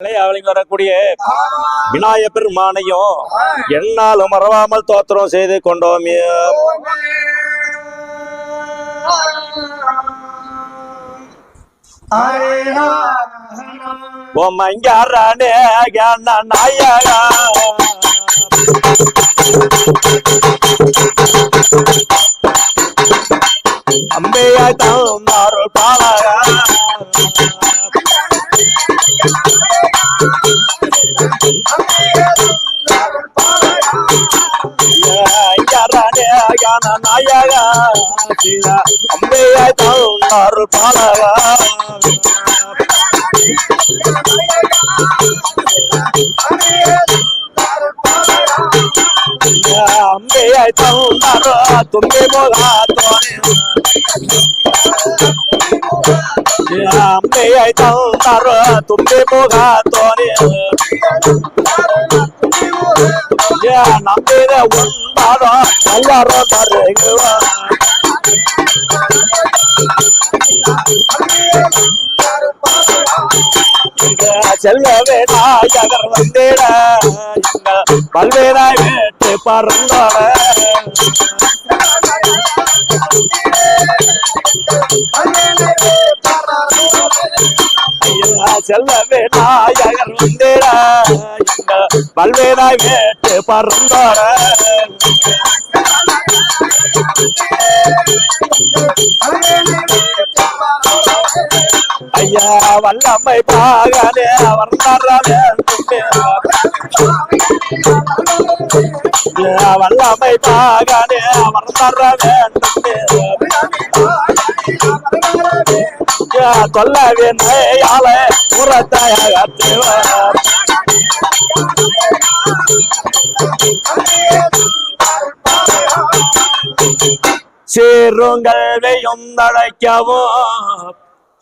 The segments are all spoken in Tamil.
அவளுக்கு வரக்கூடிய விநாய பெருமானையும் என்னாலும் மறவாமல் தோத்திரம் செய்து கொண்டோம். ஓமங்காரனே நாயகா. ஐயாரானே யான நாயகா சீதா அம்பையா தான் அருள் பாலகா அம்பையா தான் தும்பி போகா தோணே அம்பையா தான் தும்பி போகா தோணே நம்பித உண்டாரோ எல்லாரோ தருகுவா செல்வவே நாயகர் வந்திட எங்கள் பல்வேறாய் வேட்டு பறந்தோட செல்வவே நாயகர் வந்தேட. பல்வேதாய் வேட்டு பறந்தோட ஐயா வல்லம்மை பாகனே அவர் தர வேண்டும் வல்லமை பாகனே அவர் தர வேண்டும் தொல்லவே நையால புறத்தாயகத்தேவர் சீருங்கள் வெயும் தழைக்கவும்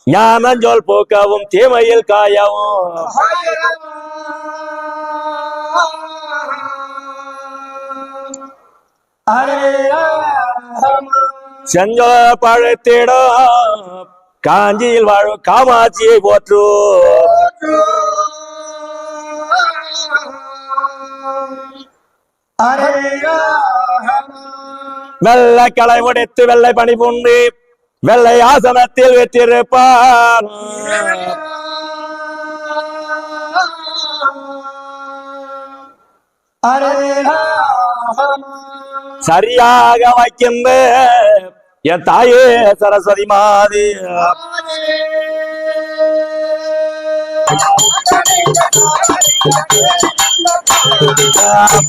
ஞானஞ்சொல் போக்கவும் தீமையில் காயவும். செஞ்சோ பழுத்திடும் காஞ்சியில் வாழும் காமாட்சியை போற்று. வெள்ளை களை உடைத்து வெள்ளை பணி பூண்டு வெள்ளை ஆசனத்தில் வெற்றிருப்பார் சரியாக வைக்கின்ற என் தாயே சரஸ்வதி மாதி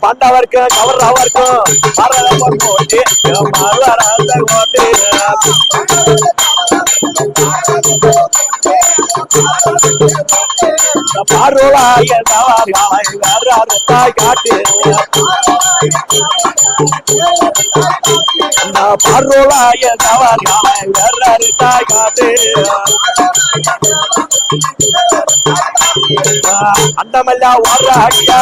பண்டவர்க்கு கவர்றவர்க்கும் மரணவர் போட்டு மறுவரத்தை போட்டு பார்வலாய தவறாய் காட்டு பார்வலாய தவறாய் வரத்தாய் காட்டு அண்டமல்ல வர்றாடியா